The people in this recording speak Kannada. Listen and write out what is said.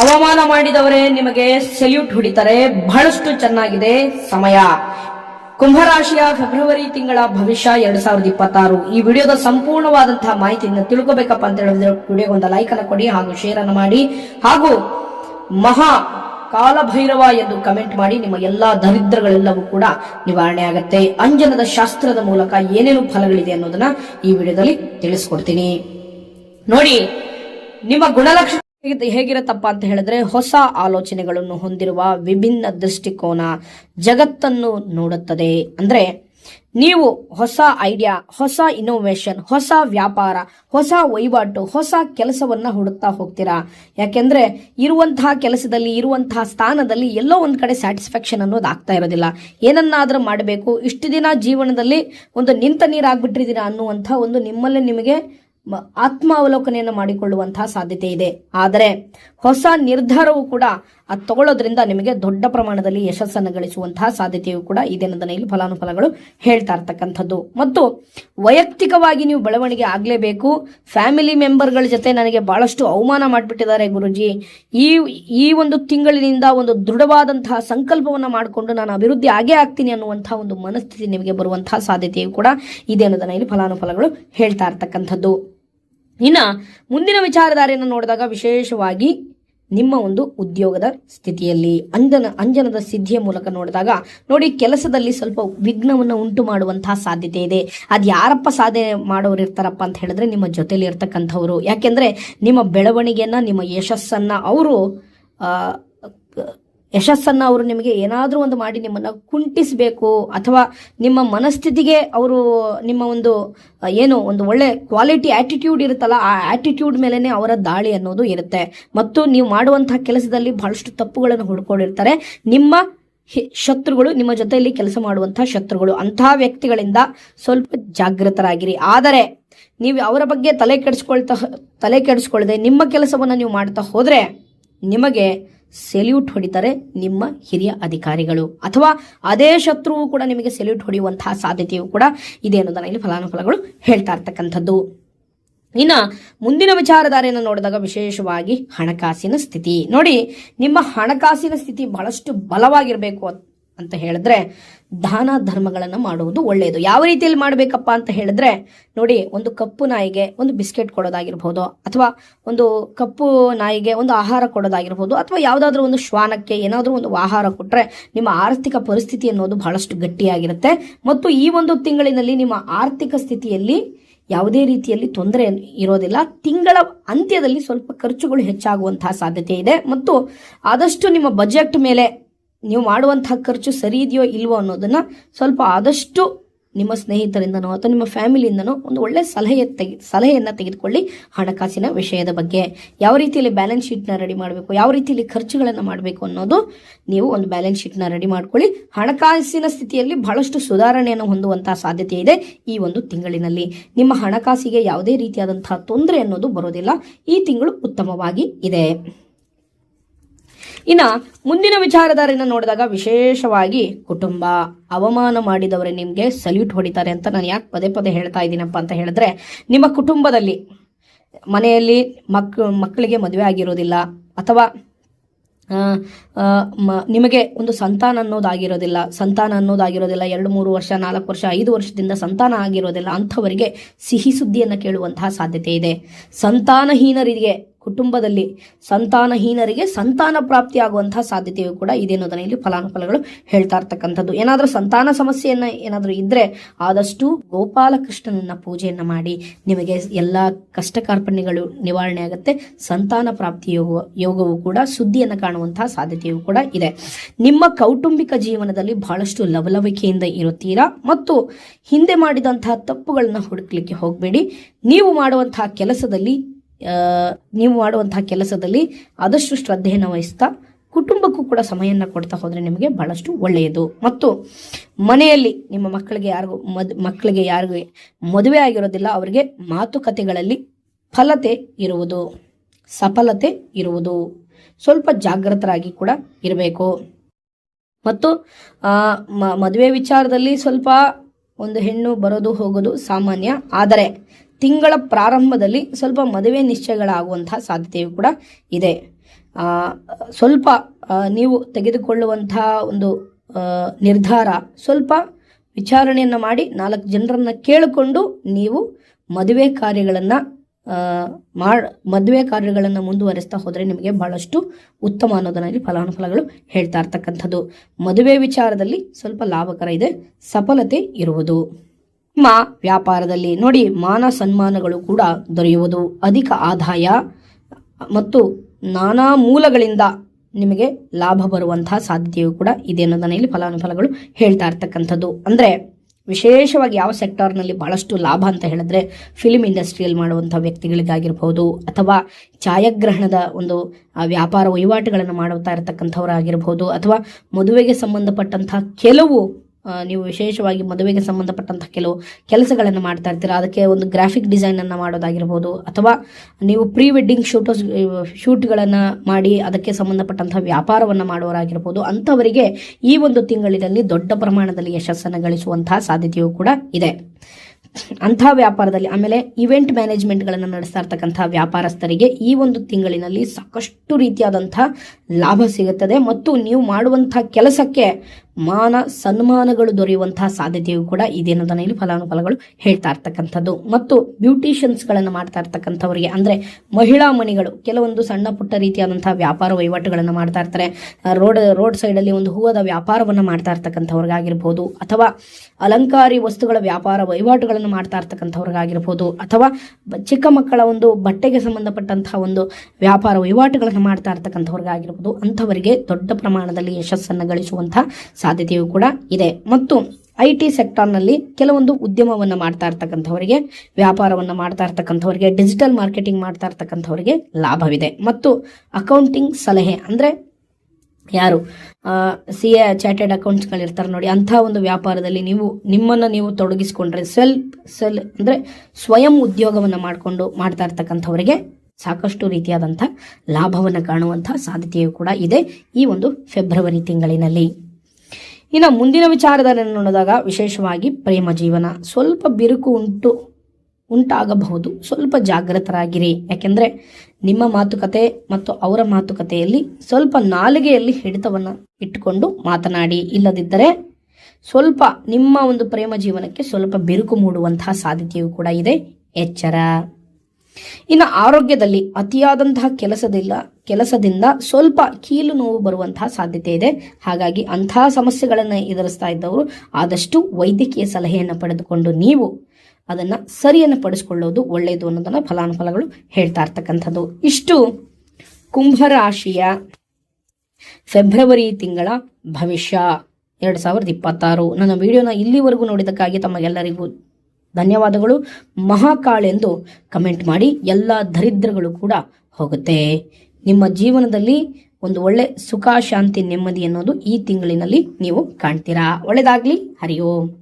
ಅವಮಾನ ಮಾಡಿದವರೇ ನಿಮಗೆ ಸೆಲ್ಯೂಟ್ ಹೊಡಿತಾರೆ, ಬಹಳಷ್ಟು ಚೆನ್ನಾಗಿದೆ ಸಮಯ. ಕುಂಭರಾಶಿಯ ಫೆಬ್ರವರಿ ತಿಂಗಳ ಭವಿಷ್ಯ ಎರಡ್ ಸಾವಿರದ ಇಪ್ಪತ್ತಾರು. ಈ ವಿಡಿಯೋದ ಸಂಪೂರ್ಣವಾದಂತಹ ಮಾಹಿತಿಯನ್ನು ತಿಳ್ಕೊಬೇಕಪ್ಪ ಅಂತ ಹೇಳಿದ್ರೆ ವಿಡಿಯೋಗೆ ಒಂದು ಲೈಕ್ ಅನ್ನು ಕೊಡಿ ಹಾಗೂ ಶೇರ್ ಅನ್ನು ಮಾಡಿ. ಹಾಗೂ ಮಹಾ ಕಾಲಭೈರವ ಎಂದು ಕಮೆಂಟ್ ಮಾಡಿ. ನಿಮ್ಮ ಎಲ್ಲಾ ದರಿದ್ರಗಳೆಲ್ಲವೂ ಕೂಡ ನಿವಾರಣೆ ಆಗತ್ತೆ. ಅಂಜನದ ಶಾಸ್ತ್ರದ ಮೂಲಕ ಏನೇನು ಫಲಗಳಿದೆ ಅನ್ನೋದನ್ನ ಈ ವಿಡಿಯೋದಲ್ಲಿ ತಿಳಿಸ್ಕೊಡ್ತೀನಿ. ನೋಡಿ, ನಿಮ್ಮ ಗುಣಲಕ್ಷಣ ಹೇಗಿರತ್ತಪ್ಪ ಅಂತ ಹೇಳಿದ್ರೆ ಹೊಸ ಆಲೋಚನೆಗಳನ್ನು ಹೊಂದಿರುವ ವಿಭಿನ್ನ ದೃಷ್ಟಿಕೋನ ಜಗತ್ತನ್ನು ನೋಡುತ್ತದೆ. ಅಂದ್ರೆ ನೀವು ಹೊಸ ಐಡಿಯಾ, ಹೊಸ ಇನ್ನೋವೇಶನ್ ಹೊಸ ವ್ಯಾಪಾರ, ಹೊಸ ವಹಿವಾಟು, ಹೊಸ ಕೆಲಸವನ್ನ ಹುಡುಕ್ತಾ ಹೋಗ್ತೀರಾ? ಯಾಕೆಂದ್ರೆ ಇರುವಂತಹ ಕೆಲಸದಲ್ಲಿ ಇರುವಂತಹ ಸ್ಥಾನದಲ್ಲಿ ಎಲ್ಲೋ ಒಂದ್ ಕಡೆ ಸ್ಯಾಟಿಸ್ಫ್ಯಾಕ್ಷನ್ ಅನ್ನೋದು ಆಗ್ತಾ ಇರೋದಿಲ್ಲ. ಏನನ್ನಾದ್ರೂ ಮಾಡಬೇಕು, ಇಷ್ಟು ದಿನ ಜೀವನದಲ್ಲಿ ಒಂದು ನಿಂತ ನೀರಾಗ್ಬಿಟ್ಟಿದ್ದೀರಾ ಅನ್ನುವಂಥ ಒಂದು ನಿಮ್ಮಲ್ಲೇ ನಿಮಗೆ ಆತ್ಮಾವಲೋಕನೆಯನ್ನು ಮಾಡಿಕೊಳ್ಳುವಂತಹ ಸಾಧ್ಯತೆ ಇದೆ. ಆದರೆ ಹೊಸ ನಿರ್ಧಾರವು ಕೂಡ ಅದು ತಗೊಳ್ಳೋದ್ರಿಂದ ನಿಮಗೆ ದೊಡ್ಡ ಪ್ರಮಾಣದಲ್ಲಿ ಯಶಸ್ಸನ್ನು ಗಳಿಸುವಂತಹ ಸಾಧ್ಯತೆಯು ಕೂಡ ಇದೆ ಅನ್ನೋದನ್ನ ಇಲ್ಲಿ ಫಲಾನುಫಲಗಳು ಹೇಳ್ತಾ ಇರ್ತಕ್ಕಂಥದ್ದು. ಮತ್ತು ವೈಯಕ್ತಿಕವಾಗಿ ನೀವು ಬೆಳವಣಿಗೆ ಆಗಲೇಬೇಕು. ಫ್ಯಾಮಿಲಿ ಮೆಂಬರ್ಗಳ ಜೊತೆ ನನಗೆ ಬಹಳಷ್ಟು ಅವಮಾನ ಮಾಡಿಬಿಟ್ಟಿದ್ದಾರೆ ಗುರುಜಿ. ಈ ಈ ಒಂದು ತಿಂಗಳಿನಿಂದ ಒಂದು ದೃಢವಾದಂತಹ ಸಂಕಲ್ಪವನ್ನು ಮಾಡಿಕೊಂಡು ನಾನು ಅಭಿವೃದ್ಧಿ ಆಗೇ ಆಗ್ತೀನಿ ಅನ್ನುವಂತಹ ಒಂದು ಮನಸ್ಥಿತಿ ನಿಮಗೆ ಬರುವಂತಹ ಸಾಧ್ಯತೆಯು ಕೂಡ ಇದೆ ಅನ್ನೋದನ್ನ ಇಲ್ಲಿ ಫಲಾನುಫಲಗಳು ಹೇಳ್ತಾ ಇರ್ತಕ್ಕಂಥದ್ದು. ಇನ್ನ ಮುಂದಿನ ವಿಚಾರಧಾರೆಯನ್ನು ನೋಡಿದಾಗ ವಿಶೇಷವಾಗಿ ನಿಮ್ಮ ಒಂದು ಉದ್ಯೋಗದ ಸ್ಥಿತಿಯಲ್ಲಿ ಅಂಜನ, ಅಂಜನದ ಸಿದ್ಧಿಯ ಮೂಲಕ ನೋಡಿದಾಗ ನೋಡಿ ಕೆಲಸದಲ್ಲಿ ಸ್ವಲ್ಪ ವಿಘ್ನವನ್ನು ಉಂಟು ಮಾಡುವಂತಹ ಸಾಧ್ಯತೆ ಇದೆ. ಅದು ಯಾರಪ್ಪ ಸಾಧನೆ ಮಾಡೋರು ಇರ್ತಾರಪ್ಪ ಅಂತ ಹೇಳಿದ್ರೆ ನಿಮ್ಮ ಜೊತೆಲಿ ಇರ್ತಕ್ಕಂಥವ್ರು. ಯಾಕೆಂದ್ರೆ ನಿಮ್ಮ ಬೆಳವಣಿಗೆಯನ್ನ, ನಿಮ್ಮ ಯಶಸ್ಸನ್ನ ಅವರು ಯಶಸ್ಸನ್ನ ಅವರು ನಿಮಗೆ ಏನಾದರೂ ಒಂದು ಮಾಡಿ ನಿಮ್ಮನ್ನ ಕುಂಟಿಸಬೇಕು ಅಥವಾ ನಿಮ್ಮ ಮನಸ್ಥಿತಿಗೆ ಅವರು ನಿಮ್ಮ ಒಂದು ಏನು ಒಂದು ಒಳ್ಳೆ ಕ್ವಾಲಿಟಿ ಆಟಿಟ್ಯೂಡ್ ಇರುತ್ತಲ್ಲ, ಆ ಆಟಿಟ್ಯೂಡ್ ಮೇಲೆನೆ ಅವರ ದಾಳಿ ಅನ್ನೋದು ಇರುತ್ತೆ. ಮತ್ತು ನೀವು ಮಾಡುವಂತಹ ಕೆಲಸದಲ್ಲಿ ಬಹಳಷ್ಟು ತಪ್ಪುಗಳನ್ನು ಹುಡ್ಕೊಂಡಿರ್ತಾರೆ. ನಿಮ್ಮ ಶತ್ರುಗಳು ನಿಮ್ಮ ಜೊತೆಯಲ್ಲಿ ಕೆಲಸ ಮಾಡುವಂತಹ ಶತ್ರುಗಳು. ಅಂತಹ ವ್ಯಕ್ತಿಗಳಿಂದ ಸ್ವಲ್ಪ ಜಾಗೃತರಾಗಿರಿ. ಆದರೆ ನೀವು ಅವರ ಬಗ್ಗೆ ತಲೆ ಕೆಡಿಸ್ಕೊಳ್ತಾ, ತಲೆ ಕೆಡಿಸ್ಕೊಳ್ಳದೆ ನಿಮ್ಮ ಕೆಲಸವನ್ನು ನೀವು ಮಾಡ್ತಾ ಹೋದರೆ ನಿಮಗೆ ಸೆಲ್ಯೂಟ್ ಹೊಡಿತಾರೆ ನಿಮ್ಮ ಹಿರಿಯ ಅಧಿಕಾರಿಗಳು. ಅಥವಾ ಅದೇ ಶತ್ರುವು ಕೂಡ ನಿಮಗೆ ಸೆಲ್ಯೂಟ್ ಹೊಡೆಯುವಂತಹ ಸಾಧ್ಯತೆಯು ಕೂಡ ಇದೆ ಅನ್ನೋದನ್ನ ಇಲ್ಲಿ ಫಲಾನುಫಲಗಳು ಹೇಳ್ತಾ ಇರ್ತಕ್ಕಂಥದ್ದು. ಇನ್ನ ಮುಂದಿನ ವಿಚಾರಧಾರೆಯನ್ನು ನೋಡಿದಾಗ ವಿಶೇಷವಾಗಿ ಹಣಕಾಸಿನ ಸ್ಥಿತಿ. ನೋಡಿ, ನಿಮ್ಮ ಹಣಕಾಸಿನ ಸ್ಥಿತಿ ಬಹಳಷ್ಟು ಬಲವಾಗಿರಬೇಕು ಅಂತ ಹೇಳಿದ್ರೆ ದಾನ ಧರ್ಮಗಳನ್ನು ಮಾಡುವುದು ಒಳ್ಳೆಯದು ಯಾವ ರೀತಿಯಲ್ಲಿ ಮಾಡಬೇಕಪ್ಪ ಅಂತ ಹೇಳಿದ್ರೆ ನೋಡಿ ಒಂದು ಕಪ್ಪು ನಾಯಿಗೆ ಒಂದು ಬಿಸ್ಕೆಟ್ ಕೊಡೋದಾಗಿರ್ಬೋದು ಅಥವಾ ಒಂದು ಕಪ್ಪು ನಾಯಿಗೆ ಒಂದು ಆಹಾರ ಕೊಡೋದಾಗಿರ್ಬೋದು ಅಥವಾ ಯಾವುದಾದ್ರೂ ಒಂದು ಶ್ವಾನಕ್ಕೆ ಏನಾದರೂ ಒಂದು ಆಹಾರ ಕೊಟ್ಟರೆ ನಿಮ್ಮ ಆರ್ಥಿಕ ಪರಿಸ್ಥಿತಿ ಅನ್ನೋದು ಬಹಳಷ್ಟು ಗಟ್ಟಿಯಾಗಿರುತ್ತೆ. ಮತ್ತು ಈ ಒಂದು ತಿಂಗಳಿನಲ್ಲಿ ನಿಮ್ಮ ಆರ್ಥಿಕ ಸ್ಥಿತಿಯಲ್ಲಿ ಯಾವುದೇ ರೀತಿಯಲ್ಲಿ ತೊಂದರೆ ಇರೋದಿಲ್ಲ. ತಿಂಗಳ ಅಂತ್ಯದಲ್ಲಿ ಸ್ವಲ್ಪ ಖರ್ಚುಗಳು ಹೆಚ್ಚಾಗುವಂತಹ ಸಾಧ್ಯತೆ ಇದೆ. ಮತ್ತು ಆದಷ್ಟು ನಿಮ್ಮ ಬಜೆಟ್ ಮೇಲೆ ನೀವು ಮಾಡುವಂತಹ ಖರ್ಚು ಸರಿ ಇದೆಯೋ ಇಲ್ವೋ ಅನ್ನೋದನ್ನ ಸ್ವಲ್ಪ ಆದಷ್ಟು ನಿಮ್ಮ ಸ್ನೇಹಿತರಿಂದನೋ ಅಥವಾ ನಿಮ್ಮ ಫ್ಯಾಮಿಲಿಯಿಂದನೋ ಒಂದು ಒಳ್ಳೆ ಸಲಹೆ ತೆಗೆ, ಸಲಹೆಯನ್ನು ತೆಗೆದುಕೊಳ್ಳಿ ಹಣಕಾಸಿನ ವಿಷಯದ ಬಗ್ಗೆ. ಯಾವ ರೀತಿಯಲ್ಲಿ ಬ್ಯಾಲೆನ್ಸ್ ಶೀಟ್ನ ರೆಡಿ ಮಾಡಬೇಕು, ಯಾವ ರೀತಿಯಲ್ಲಿ ಖರ್ಚುಗಳನ್ನು ಮಾಡಬೇಕು ಅನ್ನೋದು ನೀವು ಒಂದು ಬ್ಯಾಲೆನ್ಸ್ ಶೀಟ್ನ ರೆಡಿ ಮಾಡ್ಕೊಳ್ಳಿ. ಹಣಕಾಸಿನ ಸ್ಥಿತಿಯಲ್ಲಿ ಬಹಳಷ್ಟು ಸುಧಾರಣೆಯನ್ನು ಹೊಂದುವಂತಹ ಸಾಧ್ಯತೆ ಇದೆ ಈ ಒಂದು ತಿಂಗಳಿನಲ್ಲಿ. ನಿಮ್ಮ ಹಣಕಾಸಿಗೆ ಯಾವುದೇ ರೀತಿಯಾದಂತಹ ತೊಂದರೆ ಅನ್ನೋದು ಬರೋದಿಲ್ಲ. ಈ ತಿಂಗಳು ಉತ್ತಮವಾಗಿ ಇದೆ. ಇನ್ನ ಮುಂದಿನ ವಿಚಾರಧಾರೆಯನ್ನು ನೋಡಿದಾಗ ವಿಶೇಷವಾಗಿ ಕುಟುಂಬ, ಅವಮಾನ ಮಾಡಿದವರೇ ನಿಮಗೆ ಸಲ್ಯೂಟ್ ಹೊಡಿತಾರೆ ಅಂತ ನಾನು ಯಾಕೆ ಪದೇ ಪದೇ ಹೇಳ್ತಾ ಇದ್ದೀನಪ್ಪ ಅಂತ ಹೇಳಿದ್ರೆ, ನಿಮ್ಮ ಕುಟುಂಬದಲ್ಲಿ ಮನೆಯಲ್ಲಿ ಮಕ್, ಮಕ್ಕಳಿಗೆ ಮದುವೆ ಆಗಿರೋದಿಲ್ಲ ಅಥವಾ ನಿಮಗೆ ಒಂದು ಸಂತಾನ ಅನ್ನೋದಾಗಿರೋದಿಲ್ಲ ಸಂತಾನ ಅನ್ನೋದಾಗಿರೋದಿಲ್ಲ, ಎರಡು, ಮೂರು ವರ್ಷ, ನಾಲ್ಕು ವರ್ಷ, ಐದು ವರ್ಷದಿಂದ ಸಂತಾನ ಆಗಿರೋದಿಲ್ಲ, ಅಂಥವರಿಗೆ ಸಿಹಿ ಸುದ್ದಿಯನ್ನು ಕೇಳುವಂತಹ ಸಾಧ್ಯತೆ ಇದೆ. ಸಂತಾನಹೀನರಿಗೆ ಕುಟುಂಬದಲ್ಲಿ ಸಂತಾನಹೀನರಿಗೆ ಸಂತಾನ ಪ್ರಾಪ್ತಿ ಆಗುವಂತಹ ಸಾಧ್ಯತೆಯು ಕೂಡ ಇದೆ ಅನ್ನೋದನ್ನ ಇಲ್ಲಿ ಫಲಾನುಫಲಗಳು ಹೇಳ್ತಾ ಇರ್ತಕ್ಕಂಥದ್ದು. ಏನಾದರೂ ಸಂತಾನ ಸಮಸ್ಯೆಯನ್ನು ಏನಾದರೂ ಇದ್ರೆ ಆದಷ್ಟು ಗೋಪಾಲಕೃಷ್ಣನನ್ನ ಪೂಜೆಯನ್ನ ಮಾಡಿ ನಿಮಗೆ ಎಲ್ಲ ಕಷ್ಟ ಕಾರ್ಪಣ್ಯಗಳು ನಿವಾರಣೆ ಆಗುತ್ತೆ. ಸಂತಾನ ಪ್ರಾಪ್ತಿ ಯೋಗ, ಯೋಗವು ಕೂಡ ಸುದ್ದಿಯನ್ನು ಕಾಣುವಂತಹ ಸಾಧ್ಯತೆಯು ಕೂಡ ಇದೆ. ನಿಮ್ಮ ಕೌಟುಂಬಿಕ ಜೀವನದಲ್ಲಿ ಬಹಳಷ್ಟು ಲವಲವಿಕೆಯಿಂದ ಇರುತ್ತೀರಾ? ಮತ್ತು ಹಿಂದೆ ಮಾಡಿದಂತಹ ತಪ್ಪುಗಳನ್ನು ಹುಡುಕ್ಲಿಕ್ಕೆ ಹೋಗಬೇಡಿ. ನೀವು ಮಾಡುವಂತಹ ಕೆಲಸದಲ್ಲಿ ನೀವು ಮಾಡುವಂತಹ ಕೆಲಸದಲ್ಲಿ ಆದಷ್ಟು ಶ್ರದ್ಧೆಯನ್ನು ವಹಿಸ್ತಾ ಕುಟುಂಬಕ್ಕೂ ಕೂಡ ಸಮಯವನ್ನು ಕೊಡ್ತಾ ಹೋದರೆ ನಿಮಗೆ ಬಹಳಷ್ಟು ಒಳ್ಳೆಯದು. ಮತ್ತು ಮನೆಯಲ್ಲಿ ನಿಮ್ಮ ಮಕ್ಕಳಿಗೆ ಯಾರಿಗೂ ಮದ್, ಮಕ್ಕಳಿಗೆ ಯಾರಿಗೂ ಮದುವೆ ಆಗಿರೋದಿಲ್ಲ, ಅವರಿಗೆ ಮಾತುಕತೆಗಳಲ್ಲಿ ಫಲತೆ ಇರುವುದು, ಸಫಲತೆ ಇರುವುದು. ಸ್ವಲ್ಪ ಜಾಗೃತರಾಗಿ ಕೂಡ ಇರಬೇಕು. ಮತ್ತು ಮದುವೆ ವಿಚಾರದಲ್ಲಿ ಸ್ವಲ್ಪ ಒಂದು ಹೆಣ್ಣು ಬರೋದು ಹೋಗೋದು ಸಾಮಾನ್ಯ. ಆದರೆ ತಿಂಗಳ ಪ್ರಾರಂಭದಲ್ಲಿ ಸ್ವಲ್ಪ ಮದುವೆ ನಿಶ್ಚಯಗಳಾಗುವಂತಹ ಸಾಧ್ಯತೆಯು ಕೂಡ ಇದೆ. ಸ್ವಲ್ಪ ನೀವು ತೆಗೆದುಕೊಳ್ಳುವಂತಹ ಒಂದು ನಿರ್ಧಾರ ಸ್ವಲ್ಪ ವಿಚಾರಣೆಯನ್ನು ಮಾಡಿ ನಾಲ್ಕು ಜನರನ್ನು ಕೇಳಿಕೊಂಡು ನೀವು ಮದುವೆ ಕಾರ್ಯಗಳನ್ನು ಮಾಡ್ ಮದುವೆ ಕಾರ್ಯಗಳನ್ನು ಮುಂದುವರಿಸ್ತಾ ಹೋದರೆ ನಿಮಗೆ ಬಹಳಷ್ಟು ಉತ್ತಮ ಅನ್ನೋದನ್ನಾಗಿ ಫಲಾನುಫಲಗಳು ಹೇಳ್ತಾ ಇರ್ತಕ್ಕಂಥದ್ದು. ಮದುವೆ ವಿಚಾರದಲ್ಲಿ ಸ್ವಲ್ಪ ಲಾಭಕರ ಇದೆ, ಸಫಲತೆ ಇರುವುದು. ನಿಮ್ಮ ವ್ಯಾಪಾರದಲ್ಲಿ ನೋಡಿ, ಮಾನ ಸನ್ಮಾನಗಳು ಕೂಡ ದೊರೆಯುವುದು. ಅಧಿಕ ಆದಾಯ ಮತ್ತು ನಾನಾ ಮೂಲಗಳಿಂದ ನಿಮಗೆ ಲಾಭ ಬರುವಂತಹ ಸಾಧ್ಯತೆಯು ಕೂಡ ಇದೆ ಅನ್ನೋದನ್ನ ಇಲ್ಲಿ ಫಲಾನುಫಲಗಳು ಹೇಳ್ತಾ ಇರ್ತಕ್ಕಂಥದ್ದು. ಅಂದರೆ ವಿಶೇಷವಾಗಿ ಯಾವ ಸೆಕ್ಟರ್ನಲ್ಲಿ ಬಹಳಷ್ಟು ಲಾಭ ಅಂತ ಹೇಳಿದ್ರೆ ಫಿಲ್ಮ್ ಇಂಡಸ್ಟ್ರಿಯಲ್ಲಿ ಮಾಡುವಂಥ ವ್ಯಕ್ತಿಗಳಿಗಾಗಿರ್ಬೋದು ಅಥವಾ ಛಾಯಾಗ್ರಹಣದ ಒಂದು ವ್ಯಾಪಾರ ವಹಿವಾಟುಗಳನ್ನು ಮಾಡುತ್ತಾ ಇರತಕ್ಕಂಥವರಾಗಿರ್ಬೋದು ಅಥವಾ ಮದುವೆಗೆ ಸಂಬಂಧಪಟ್ಟಂತಹ ಕೆಲವು ನೀವು ವಿಶೇಷವಾಗಿ ಮದುವೆಗೆ ಸಂಬಂಧಪಟ್ಟಂತಹ ಕೆಲವು ಕೆಲಸಗಳನ್ನು ಮಾಡ್ತಾ ಇರ್ತೀರಾ? ಅದಕ್ಕೆ ಒಂದು ಗ್ರಾಫಿಕ್ ಡಿಸೈನನ್ನು ಮಾಡೋದಾಗಿರ್ಬೋದು, ಅಥವಾ ನೀವು ಪ್ರೀ ವೆಡ್ಡಿಂಗ್ ಶೂಟೋಸ್ ಶೂಟ್ಗಳನ್ನು ಮಾಡಿ ಅದಕ್ಕೆ ಸಂಬಂಧಪಟ್ಟಂತಹ ವ್ಯಾಪಾರವನ್ನು ಮಾಡುವವರಾಗಿರ್ಬೋದು, ಅಂಥವರಿಗೆ ಈ ಒಂದು ತಿಂಗಳಿನಲ್ಲಿ ದೊಡ್ಡ ಪ್ರಮಾಣದಲ್ಲಿ ಯಶಸ್ಸನ್ನು ಗಳಿಸುವಂತಹ ಸಾಧ್ಯತೆಯು ಕೂಡ ಇದೆ. ಅಂಥ ವ್ಯಾಪಾರದಲ್ಲಿ, ಆಮೇಲೆ ಇವೆಂಟ್ ಮ್ಯಾನೇಜ್ಮೆಂಟ್ಗಳನ್ನು ನಡೆಸ್ತಾ ಇರ್ತಕ್ಕಂಥ ವ್ಯಾಪಾರಸ್ಥರಿಗೆ ಈ ಒಂದು ತಿಂಗಳಿನಲ್ಲಿ ಸಾಕಷ್ಟು ರೀತಿಯಾದಂಥ ಲಾಭ ಸಿಗುತ್ತದೆ. ಮತ್ತು ನೀವು ಮಾಡುವಂಥ ಕೆಲಸಕ್ಕೆ ಮಾನ ಸನ್ಮಾನಗಳು ದೊರೆಯುವಂತಹ ಸಾಧ್ಯತೆಯೂ ಕೂಡ ಇದೆ ಅನ್ನೋದನ್ನ ಇಲ್ಲಿ ಫಲಾನುಫಲಗಳು ಹೇಳ್ತಾ ಇರ್ತಕ್ಕಂಥದ್ದು. ಮತ್ತು ಬ್ಯೂಟಿಷಿಯನ್ಸ್ಗಳನ್ನು ಮಾಡ್ತಾ ಇರ್ತಕ್ಕಂಥವರಿಗೆ ಅಂದರೆ ಮಹಿಳಾ ಮಣಿಗಳು, ಕೆಲವೊಂದು ಸಣ್ಣ ಪುಟ್ಟ ರೀತಿಯಾದಂತಹ ವ್ಯಾಪಾರ ವಹಿವಾಟುಗಳನ್ನು ಮಾಡ್ತಾ ಇರ್ತಾರೆ. ರೋಡ್ ರೋಡ್ ಸೈಡಲ್ಲಿ ಒಂದು ಹೂವದ ವ್ಯಾಪಾರವನ್ನು ಮಾಡ್ತಾ ಇರ್ತಕ್ಕಂಥವ್ರಿಗಾಗಿರ್ಬೋದು, ಅಥವಾ ಅಲಂಕಾರಿ ವಸ್ತುಗಳ ವ್ಯಾಪಾರ ವಹಿವಾಟುಗಳನ್ನು ಮಾಡ್ತಾ ಇರ್ತಕ್ಕಂಥವ್ರಿಗಾಗಿರ್ಬೋದು, ಅಥವಾ ಚಿಕ್ಕ ಮಕ್ಕಳ ಒಂದು ಬಟ್ಟೆಗೆ ಸಂಬಂಧಪಟ್ಟಂತಹ ಒಂದು ವ್ಯಾಪಾರ ವಹಿವಾಟುಗಳನ್ನು ಮಾಡ್ತಾ ಇರ್ತಕ್ಕಂಥವ್ರಿಗಾಗಿರ್ಬೋದು, ಅಂಥವರಿಗೆ ದೊಡ್ಡ ಪ್ರಮಾಣದಲ್ಲಿ ಯಶಸ್ಸನ್ನು ಗಳಿಸುವಂತಹ ಸಾಧ್ಯತೆಯೂ ಕೂಡ ಇದೆ. ಮತ್ತು ಐ ಟಿ ಸೆಕ್ಟರ್ನಲ್ಲಿ ಕೆಲವೊಂದು ಉದ್ಯಮವನ್ನು ಮಾಡ್ತಾ ಇರ್ತಕ್ಕಂಥವರಿಗೆ, ವ್ಯಾಪಾರವನ್ನು ಮಾಡ್ತಾ ಇರ್ತಕ್ಕಂಥವರಿಗೆ, ಡಿಜಿಟಲ್ ಮಾರ್ಕೆಟಿಂಗ್ ಮಾಡ್ತಾ ಇರ್ತಕ್ಕಂಥವರಿಗೆ ಲಾಭವಿದೆ. ಮತ್ತು ಅಕೌಂಟಿಂಗ್ ಸಲಹೆ ಅಂದರೆ ಯಾರು? ಸಿ ಎ ಚಾರ್ಟೆಡ್ ಅಕೌಂಟ್ಸ್ಗಳಿರ್ತಾರೆ ನೋಡಿ, ಅಂಥ ಒಂದು ವ್ಯಾಪಾರದಲ್ಲಿ ನೀವು, ನಿಮ್ಮನ್ನು ನೀವು ತೊಡಗಿಸಿಕೊಂಡ್ರೆ ಸೆಲ್ಫ್ ಸೆಲ್ ಅಂದರೆ ಸ್ವಯಂ ಉದ್ಯೋಗವನ್ನು ಮಾಡಿಕೊಂಡು ಮಾಡ್ತಾ ಇರ್ತಕ್ಕಂಥವರಿಗೆ ಸಾಕಷ್ಟು ರೀತಿಯಾದಂಥ ಲಾಭವನ್ನು ಕಾಣುವಂಥ ಸಾಧ್ಯತೆಯೂ ಕೂಡ ಇದೆ ಈ ಒಂದು ಫೆಬ್ರವರಿ ತಿಂಗಳಿನಲ್ಲಿ. ಇನ್ನು ಮುಂದಿನ ವಿಚಾರದಲ್ಲಿ ನೋಡಿದಾಗ ವಿಶೇಷವಾಗಿ ಪ್ರೇಮ ಜೀವನ. ಸ್ವಲ್ಪ ಬಿರುಕು ಉಂಟು, ಉಂಟಾಗಬಹುದು. ಸ್ವಲ್ಪ ಜಾಗೃತರಾಗಿರಿ. ಯಾಕೆಂದರೆ ನಿಮ್ಮ ಮಾತುಕತೆ ಮತ್ತು ಅವರ ಮಾತುಕತೆಯಲ್ಲಿ ಸ್ವಲ್ಪ ನಾಲಿಗೆಯಲ್ಲಿ ಹಿಡಿತವನ್ನು ಇಟ್ಟುಕೊಂಡು ಮಾತನಾಡಿ. ಇಲ್ಲದಿದ್ದರೆ ಸ್ವಲ್ಪ ನಿಮ್ಮ ಒಂದು ಪ್ರೇಮ ಜೀವನಕ್ಕೆ ಸ್ವಲ್ಪ ಬಿರುಕು ಮೂಡುವಂತಹ ಸಾಧ್ಯತೆಯೂ ಕೂಡ ಇದೆ. ಎಚ್ಚರ. ಇನ್ನು ಆರೋಗ್ಯದಲ್ಲಿ ಅತಿಯಾದಂತಹ ಕೆಲಸದಿಲ್ಲ, ಕೆಲಸದಿಂದ ಸ್ವಲ್ಪ ಕೀಲು ನೋವು ಬರುವಂತಹ ಸಾಧ್ಯತೆ ಇದೆ. ಹಾಗಾಗಿ ಅಂತಹ ಸಮಸ್ಯೆಗಳನ್ನು ಎದುರಿಸ್ತಾ ಇದ್ದವರು ಆದಷ್ಟು ವೈದ್ಯಕೀಯ ಸಲಹೆಯನ್ನು ಪಡೆದುಕೊಂಡು ನೀವು ಅದನ್ನು ಸರಿಯನ್ನು ಪಡಿಸ್ಕೊಳ್ಳೋದು ಒಳ್ಳೆಯದು ಅನ್ನೋದನ್ನು ಫಲಾನುಫಲಗಳು ಹೇಳ್ತಾ ಇರ್ತಕ್ಕಂಥದ್ದು. ಇಷ್ಟು ಕುಂಭರಾಶಿಯ ಫೆಬ್ರವರಿ ತಿಂಗಳ ಭವಿಷ್ಯ. ಎರಡು ಸಾವಿರದ ಇಪ್ಪತ್ತಾರು. ನನ್ನ ವಿಡಿಯೋನ ಇಲ್ಲಿವರೆಗೂ ನೋಡಿದ್ದಕ್ಕಾಗಿ ತಮಗೆಲ್ಲರಿಗೂ ಧನ್ಯವಾದಗಳು. ಮಹಾಕಾಳೆಂದು ಕಮೆಂಟ್ ಮಾಡಿ ಎಲ್ಲ ದರಿದ್ರಗಳು ಕೂಡ ಹೋಗುತ್ತೆ. ನಿಮ್ಮ ಜೀವನದಲ್ಲಿ ಒಂದು ಒಳ್ಳೆ ಸುಖ, ಶಾಂತಿ, ನೆಮ್ಮದಿ ಅನ್ನೋದು ಈ ತಿಂಗಳಿನಲ್ಲಿ ನೀವು ಕಾಣ್ತೀರಾ. ಒಳ್ಳೆದಾಗ್ಲಿ, ಹರಿಯೋ.